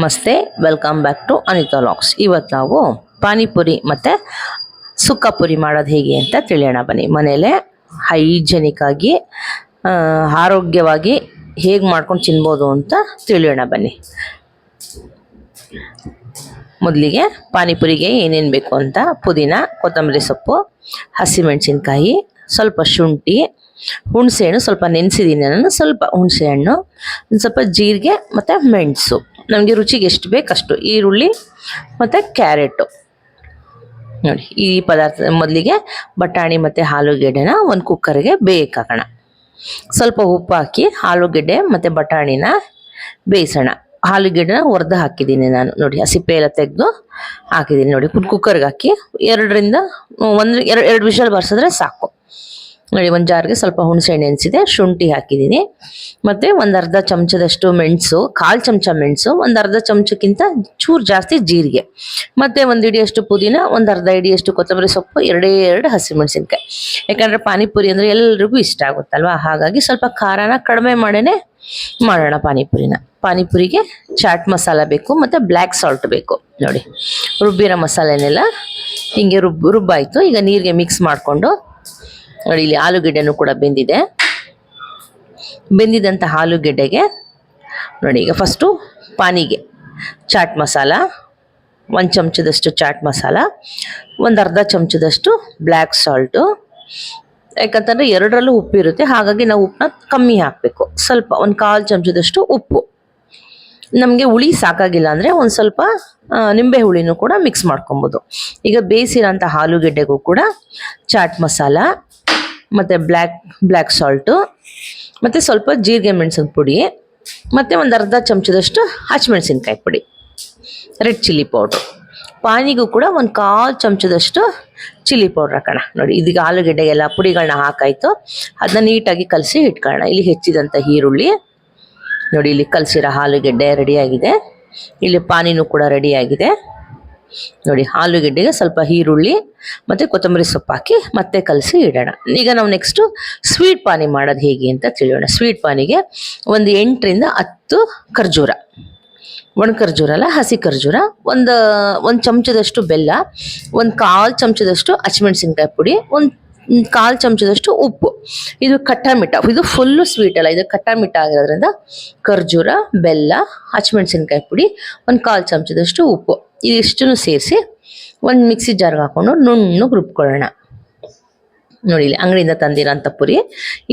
ನಮಸ್ತೆ welcome back to Anitha locks ಇವತ್ತು ನಾವು ಪಾನಿಪುರಿ ಮತ್ತು ಸುಕ್ಕ ಪುರಿ ಮಾಡೋದು ಹೇಗೆ ಅಂತ ತಿಳಿಯೋಣ ಬನ್ನಿ. ಮನೇಲೆ ಹೈಜೆನಿಕ್ ಆರೋಗ್ಯವಾಗಿ ಹೇಗೆ ಮಾಡ್ಕೊಂಡು ತಿನ್ಬೋದು ಅಂತ ತಿಳಿಯೋಣ ಬನ್ನಿ. ಮೊದಲಿಗೆ ಪಾನಿಪುರಿಗೆ ಏನೇನು ಬೇಕು ಅಂತ ಪುದೀನ, ಕೊತ್ತಂಬರಿ ಸೊಪ್ಪು, ಹಸಿಮೆಣಸಿನ್ಕಾಯಿ, ಸ್ವಲ್ಪ ಶುಂಠಿ, ಹುಣಸೆಹಣ್ಣು, ಸ್ವಲ್ಪ ನೆನೆಸಿದ್ದೀನಿ ನಾನು ಸ್ವಲ್ಪ ಹುಣಸೆಹಣ್ಣು ಒಂದು ಸ್ವಲ್ಪ ಜೀರಿಗೆ ಮತ್ತು ಮೆಣಸು. ನಮಗೆ ರುಚಿಗೆ ಎಷ್ಟು ಬೇಕಷ್ಟು ಈರುಳ್ಳಿ ಮತ್ತು ಕ್ಯಾರೆಟು. ನೋಡಿ, ಈ ಪದಾರ್ಥ ಮೊದಲಿಗೆ ಬಟಾಣಿ ಮತ್ತು ಆಲೂಗೆಡ್ಡೆನ ಒಂದು ಕುಕ್ಕರ್ಗೆ ಬೇಯಿಕಾಕೋಣ ಸ್ವಲ್ಪ ಉಪ್ಪು ಹಾಕಿ ಆಲೂಗೆಡ್ಡೆ ಮತ್ತು ಬಟಾಣಿನ ಬೇಯಿಸೋಣ. ಆಲೂಗೆಡ್ಡೆನ ಒರ್ದು ಹಾಕಿದ್ದೀನಿ ನಾನು. ನೋಡಿ ಆ ಸಿಪ್ಪೆ ಎಲ್ಲ ತೆಗೆದು ಹಾಕಿದ್ದೀನಿ. ನೋಡಿ ಕುಕ್ಕರ್ಗೆ ಹಾಕಿ ಎರಡರಿಂದ ಒಂದು, ಎರಡು ಎರಡು ವಿಷಲ್ ಬರ್ಸಿದ್ರೆ ಸಾಕು. ನೋಡಿ, ಒಂದು ಜಾರ್ಗೆ ಸ್ವಲ್ಪ ಹುಣಸೆಹಣ್ಣು ನೆನೆಸಿದೆ ಶುಂಠಿ ಹಾಕಿದ್ದೀನಿ. ಮತ್ತು ಒಂದು ಅರ್ಧ ಚಮಚದಷ್ಟು ಮೆಣಸು, ಕಾಲು ಚಮಚ ಮೆಣಸು, ಒಂದು ಅರ್ಧ ಚಮಚಕ್ಕಿಂತ ಚೂರು ಜಾಸ್ತಿ ಜೀರಿಗೆ. ಮತ್ತು ಒಂದು ಇಡಿಯಷ್ಟು ಪುದೀನ, ಒಂದು ಅರ್ಧ ಇಡಿಯಷ್ಟು ಕೊತ್ತಂಬರಿ ಸೊಪ್ಪು, ಎರಡೇ ಎರಡು ಹಸಿಮೆಣಸಿನ್ಕಾಯಿ. ಯಾಕಂದರೆ ಪಾನಿಪುರಿ ಅಂದರೆ ಎಲ್ರಿಗೂ ಇಷ್ಟ ಆಗುತ್ತಲ್ವಾ? ಹಾಗಾಗಿ ಸ್ವಲ್ಪ ಖಾರನ ಕಡಿಮೆ ಮಾಡೇ ಮಾಡೋಣ ಪಾನಿಪುರಿನ. ಪಾನಿಪುರಿಗೆ ಚಾಟ್ ಮಸಾಲ ಬೇಕು, ಮತ್ತು ಬ್ಲ್ಯಾಕ್ ಸಾಲ್ಟ್ ಬೇಕು. ನೋಡಿ, ರುಬ್ಬಿರೋ ಮಸಾಲೆನೆಲ್ಲ ಹಿಂಗೆ ರುಬ್, ರುಬ್ಬಾಯಿತು. ಈಗ ನೀರಿಗೆ ಮಿಕ್ಸ್ ಮಾಡಿಕೊಂಡು ನೋಡಿ, ಇಲ್ಲಿ ಆಲೂಗೆಡ್ಡೆನೂ ಕೂಡ ಬೆಂದಿದೆ. ಬೆಂದಿದಂಥ ಆಲೂಗೆಡ್ಡೆಗೆ, ನೋಡಿ, ಈಗ ಫಸ್ಟು ಪಾನಿಗೆ ಚಾಟ್ ಮಸಾಲ, ಒಂದು ಚಮಚದಷ್ಟು ಚಾಟ್ ಮಸಾಲ, ಒಂದು ಅರ್ಧ ಚಮಚದಷ್ಟು ಬ್ಲ್ಯಾಕ್ ಸಾಲ್ಟು. ಯಾಕಂತಂದರೆ ಎರಡರಲ್ಲೂ ಉಪ್ಪಿರುತ್ತೆ ಹಾಗಾಗಿ ನಾವು ಉಪ್ಪನ್ನ ಕಮ್ಮಿ ಹಾಕಬೇಕು. ಸ್ವಲ್ಪ ಒಂದು ಕಾಲು ಚಮಚದಷ್ಟು ಉಪ್ಪು. ನಮಗೆ ಹುಳಿ ಸಾಕಾಗಿಲ್ಲ ಅಂದರೆ ಒಂದು ಸ್ವಲ್ಪ ನಿಂಬೆ ಹುಳಿನೂ ಕೂಡ ಮಿಕ್ಸ್ ಮಾಡ್ಕೊಬೋದು. ಈಗ ಬೇಯಿಸಿರೋಂಥ ಆಲೂಗೆಡ್ಡೆಗೂ ಕೂಡ ಚಾಟ್ ಮಸಾಲ ಮತ್ತು ಬ್ಲ್ಯಾಕ್ ಬ್ಲ್ಯಾಕ್ ಸಾಲ್ಟು ಮತ್ತು ಸ್ವಲ್ಪ ಜೀರಿಗೆ ಮೆಣಸಿನ ಪುಡಿ, ಮತ್ತು ಒಂದು ಅರ್ಧ ಚಮಚದಷ್ಟು ಹಸಿಮೆಣಸಿನ್ಕಾಯಿ ಪುಡಿ ರೆಡ್ ಚಿಲ್ಲಿ ಪೌಡ್ರು ಪಾನಿಗೂ ಕೂಡ ಒಂದು ಕಾಲು ಚಮಚದಷ್ಟು ಚಿಲ್ಲಿ ಪೌಡ್ರ್ ಹಾಕೋಣ. ನೋಡಿ, ಇದೀಗ ಆಲೂಗೆಡ್ಡೆಗೆಲ್ಲ ಪುಡಿಗಳನ್ನ ಹಾಕಾಯಿತು. ಅದನ್ನ ನೀಟಾಗಿ ಕಲಸಿ ಇಟ್ಕೊಳ್ಳೋಣ. ಇಲ್ಲಿ ಹೆಚ್ಚಿದಂಥ ಈರುಳ್ಳಿ. ನೋಡಿ, ಇಲ್ಲಿ ಕಲಸಿರೋ ಆಲೂಗೆಡ್ಡೆ ರೆಡಿಯಾಗಿದೆ ಇಲ್ಲಿ ಪಾನಿನೂ ಕೂಡ ರೆಡಿಯಾಗಿದೆ ನೋಡಿ, ಆಲೂಗೆಡ್ಡೆಗೆ ಸ್ವಲ್ಪ ಈರುಳ್ಳಿ ಮತ್ತು ಕೊತ್ತಂಬರಿ ಸೊಪ್ಪು ಹಾಕಿ ಮತ್ತೆ ಕಲಸಿ ಇಡೋಣ. ಈಗ ನಾವು ನೆಕ್ಸ್ಟು ಸ್ವೀಟ್ ಪಾನಿ ಮಾಡೋದು ಹೇಗೆ ಅಂತ ತಿಳಿಯೋಣ. ಸ್ವೀಟ್ ಪಾನಿಗೆ ಒಂದು ಎಂಟರಿಂದ ಹತ್ತು ಖರ್ಜೂರ. ಒಣ ಖರ್ಜೂರ ಅಲ್ಲ, ಹಸಿ ಖರ್ಜೂರ. ಒಂದು ಒಂದು ಚಮಚದಷ್ಟು ಬೆಲ್ಲ, ಒಂದು ಕಾಲು ಚಮಚದಷ್ಟು ಹಸಿಮೆಣಸಿನ್ಕಾಯಿ ಪುಡಿ, ಒಂದು ಕಾಲು ಚಮಚದಷ್ಟು ಉಪ್ಪು. ಇದು ಮಿಠ ಇದು ಫುಲ್ಲು ಸ್ವೀಟ್ ಅಲ್ಲ, ಇದು ಖಟ್ಟ ಆಗಿರೋದರಿಂದ ಆಗಿರೋದ್ರಿಂದ ಖರ್ಜೂರ, ಬೆಲ್ಲ, ಹಸಿಮೆಣಸಿನ್ಕಾಯಿ ಪುಡಿ, ಒಂದು ಕಾಲು ಚಮಚದಷ್ಟು ಉಪ್ಪು. ಇದಿಷ್ಟನ್ನು ಸೇರಿಸಿ ಒಂದು ಮಿಕ್ಸಿ ಜಾರ್ಗೆ ಹಾಕೊಂಡು ನುಣ್ಣಗೆ ರುಬ್ಕೊಳ್ಳೋಣ. ನೋಡಿ ಇಲ್ಲಿ ಅಂಗಡಿಯಿಂದ ತಂದಿರೋಂಥ ಪುರಿ,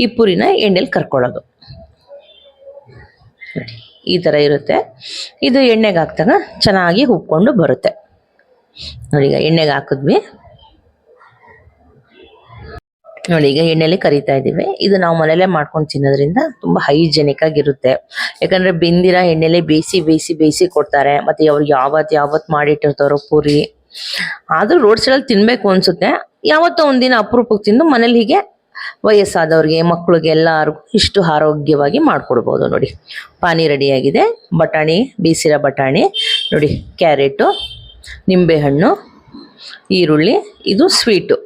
ಈ ಪುರಿನ ಎಣ್ಣೆಲಿ ಕರ್ಕೊಳ್ಳೋದು. ಈ ಥರ ಇರುತ್ತೆ. ಇದು ಎಣ್ಣೆಗೆ ಹಾಕ್ದಾಗ ಚೆನ್ನಾಗಿ ಉಬ್ಕೊಂಡು ಬರುತ್ತೆ. ನೋಡಿ ಈಗ ಎಣ್ಣೆಗೆ ಹಾಕಿದ್ವಿ. ನೋಡಿ, ಈಗ ಎಣ್ಣೆಲಿ ಕರಿತಾ ಇದ್ದೀವಿ. ಇದು ನಾವು ಮನೆಯಲ್ಲೇ ಮಾಡ್ಕೊಂಡು ತಿನ್ನೋದ್ರಿಂದ ತುಂಬ ಹೈಜೆನಿಕ್ ಆಗಿರುತ್ತೆ. ಯಾಕಂದ್ರೆ ಬೆಂದಿರ ಎಣ್ಣೆಲೆ ಬೇಯಿಸಿ ಬೇಯಿಸಿ ಬೇಯಿಸಿ ಕೊಡ್ತಾರೆ. ಮತ್ತೆ ಅವ್ರು ಯಾವತ್ತು ಯಾವತ್ತು ಮಾಡಿಟ್ಟಿರ್ತಾರೋ ಪೂರಿ. ಆದ್ರೂ ರೋಡ್ ಸೈಡಲ್ಲಿ ತಿನ್ಬೇಕು ಅನ್ಸುತ್ತೆ. ಯಾವತ್ತೋ ಒಂದಿನ ಅಪರೂಪಕ್ಕೆ ತಿಂದು ಮನೇಲಿ ಹೀಗೆ ವಯಸ್ಸಾದವ್ರಿಗೆ ಮಕ್ಕಳಿಗೆ ಎಲ್ಲರಿಗೂ ಇಷ್ಟು ಆರೋಗ್ಯವಾಗಿ ಮಾಡ್ಕೊಡ್ಬೋದು ನೋಡಿ. ಪಾನಿ ರೆಡಿಯಾಗಿದೆ ಬಟಾಣಿ ಬೇಯಿಸಿರೋ ಬಟಾಣಿ, ನೋಡಿ, ಕ್ಯಾರೆಟು, ನಿಂಬೆಹಣ್ಣು, ಈರುಳ್ಳಿ, ಇದು ಸ್ವೀಟು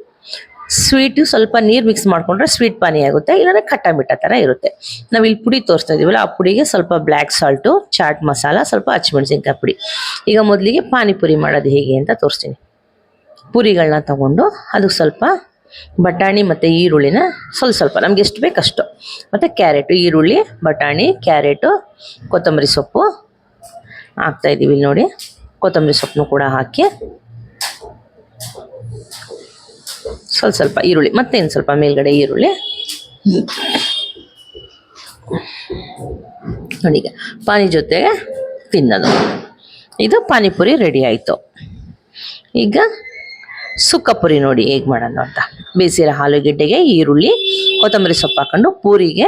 ಸ್ವೀಟು ಸ್ವಲ್ಪ ನೀರು ಮಿಕ್ಸ್ ಮಾಡಿಕೊಂಡ್ರೆ ಸ್ವೀಟ್ ಪಾನಿ ಆಗುತ್ತೆ, ಇಲ್ಲಾಂದ್ರೆ ಖಟ್ಟ ಮಿಟ್ಟ ಥರ ಇರುತ್ತೆ. ನಾವು ಇಲ್ಲಿ ಪುಡಿ ತೋರಿಸ್ತಾ ಇದೀವಲ್ಲ, ಆ ಪುಡಿಗೆ ಸ್ವಲ್ಪ ಬ್ಲ್ಯಾಕ್ ಸಾಲ್ಟು ಚಾಟ್ ಮಸಾಲ ಸ್ವಲ್ಪ ಹಸಿಮೆಣಸಿನ್ಕಾಯಿ ಪುಡಿ. ಈಗ ಮೊದಲಿಗೆ ಪಾನಿಪುರಿ ಮಾಡೋದು ಹೇಗೆ ಅಂತ ತೋರಿಸ್ತೀನಿ. ಪುರಿಗಳನ್ನ ತಗೊಂಡು ಅದಕ್ಕೆ ಸ್ವಲ್ಪ ಬಟಾಣಿ ಮತ್ತು ಈರುಳ್ಳಿನ ಸ್ವಲ್ಪ ಸ್ವಲ್ಪ, ನಮ್ಗೆ ಎಷ್ಟು ಬೇಕು ಅಷ್ಟು ಮತ್ತು ಕ್ಯಾರೆಟು, ಈರುಳ್ಳಿ, ಬಟಾಣಿ, ಕ್ಯಾರೆಟು, ಕೊತ್ತಂಬರಿ ಸೊಪ್ಪು. ಹಾಕ್ತಾಯಿದ್ದೀವಿ ಇಲ್ಲಿ ನೋಡಿ, ಕೊತ್ತಂಬರಿ ಸೊಪ್ಪನ್ನು ಕೂಡ ಹಾಕಿ. ಸ್ವಲ್ಪ ಸ್ವಲ್ಪ ಈರುಳ್ಳಿ, ಮತ್ತೇನು ಸ್ವಲ್ಪ ಮೇಲ್ಗಡೆ ಈರುಳ್ಳಿ? ನೋಡಿ ಪಾನಿ ಜೊತೆಗೆ ತಿನ್ನೋದು. ಇದು ಪಾನಿಪುರಿ ರೆಡಿ ಆಯಿತು. ಈಗ ಸುಕ್ಕ ಪುರಿ ನೋಡಿ ಹೇಗೆ ಮಾಡೋಣ ಅಂತ. ಬೇಯಿಸಿರೋ ಆಲೂಗೆಡ್ಡೆಗೆ ಈರುಳ್ಳಿ, ಕೊತ್ತಂಬರಿ ಸೊಪ್ಪು ಹಾಕೊಂಡು ಪೂರಿಗೆ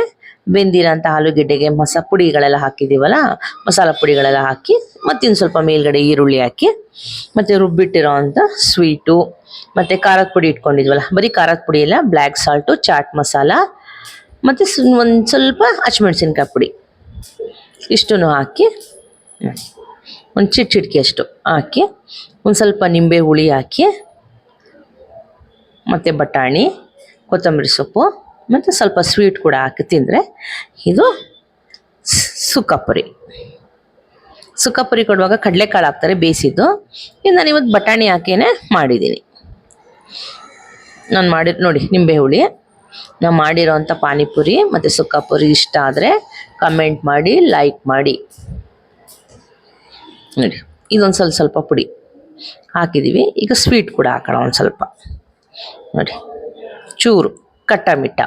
ಬೆಂದಿರೋಂಥ ಆಲೂಗೆಡ್ಡೆಗೆ ಮಸ ಪುಡಿಗಳೆಲ್ಲ ಹಾಕಿದ್ದೀವಲ್ಲ ಮಸಾಲ ಪುಡಿಗಳೆಲ್ಲ ಹಾಕಿ, ಮತ್ತಿನ್ನು ಸ್ವಲ್ಪ ಮೇಲ್ಗಡೆ ಈರುಳ್ಳಿ ಹಾಕಿ, ಮತ್ತು ರುಬ್ಬಿಟ್ಟಿರೋ ಅಂಥ ಸ್ವೀಟು, ಮತ್ತು ಖಾರದ ಪುಡಿ ಇಟ್ಕೊಂಡಿದ್ವಲ್ಲ, ಬರೀ ಖಾರದ ಪುಡಿ ಎಲ್ಲ ಬ್ಲ್ಯಾಕ್ ಸಾಲ್ಟು, ಚಾಟ್ ಮಸಾಲ, ಮತ್ತು ಒಂದು ಸ್ವಲ್ಪ ಹಸಿಮೆಣ್ಸಿನ್ಕಾಯಿ ಪುಡಿ. ಇಷ್ಟು ಹಾಕಿ ಒಂದು ಚಿಟ್ ಚಿಟ್ಕಿ ಅಷ್ಟು ಹಾಕಿ, ಒಂದು ಸ್ವಲ್ಪ ನಿಂಬೆ ಹುಳಿ ಹಾಕಿ ಮತ್ತು ಬಟಾಣಿ, ಕೊತ್ತಂಬರಿ ಸೊಪ್ಪು, ಮತ್ತು ಸ್ವಲ್ಪ ಸ್ವೀಟ್ ಕೂಡ ಹಾಕಿ ತಿಂದರೆ ಇದು ಸುಕ್ಕಪುರಿ ಸುಕ್ಕಪುರಿ ಸುಕ್ಕ ಪುರಿ ಕೊಡುವಾಗ ಕಡಲೆಕಾಳು ಹಾಕ್ತಾರೆ ಬೇಯಿಸಿದ್ದು. ಇದು ನಾನು ಇವತ್ತು ಬಟಾಣಿ ಹಾಕೇನೆ ಮಾಡಿದ್ದೀನಿ. ನಾನು ಮಾಡಿ ನೋಡಿ ನಿಂಬೆ ಹುಳಿ. ನಾವು ಮಾಡಿರೋವಂಥ ಪಾನಿಪುರಿ ಮತ್ತು ಸುಕ್ಕಪುರಿ ಇಷ್ಟ ಆದರೆ ಕಮೆಂಟ್ ಮಾಡಿ ಲೈಕ್ ಮಾಡಿ. ನೋಡಿ, ಇದೊಂದು ಸ್ವಲ್ಪ ಸ್ವಲ್ಪ ಪುಡಿ ಹಾಕಿದ್ದೀವಿ ಈಗ ಸ್ವೀಟ್ ಕೂಡ ಹಾಕೋಣ ಒಂದು ಸ್ವಲ್ಪ. ನೋಡಿ. ಚೂರು, ಕಟ್ಟ ಮಿಟ್ಟ.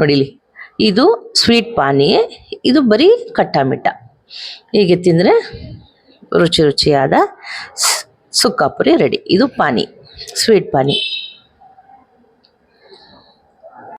ನೋಡಿ ಇದು ಸ್ವೀಟ್ ಪಾನಿ, ಇದು ಬರೀ ಕಟ್ಟ ಹೀಗೆ ತಿಂದರೆ ರುಚಿ ರುಚಿಯಾದ ಸುಕ್ಕಾಪುರಿ ಸುಕ್ಕ ರೆಡಿ ಇದು ಪಾನಿ ಸ್ವೀಟ್ ಪಾನಿ.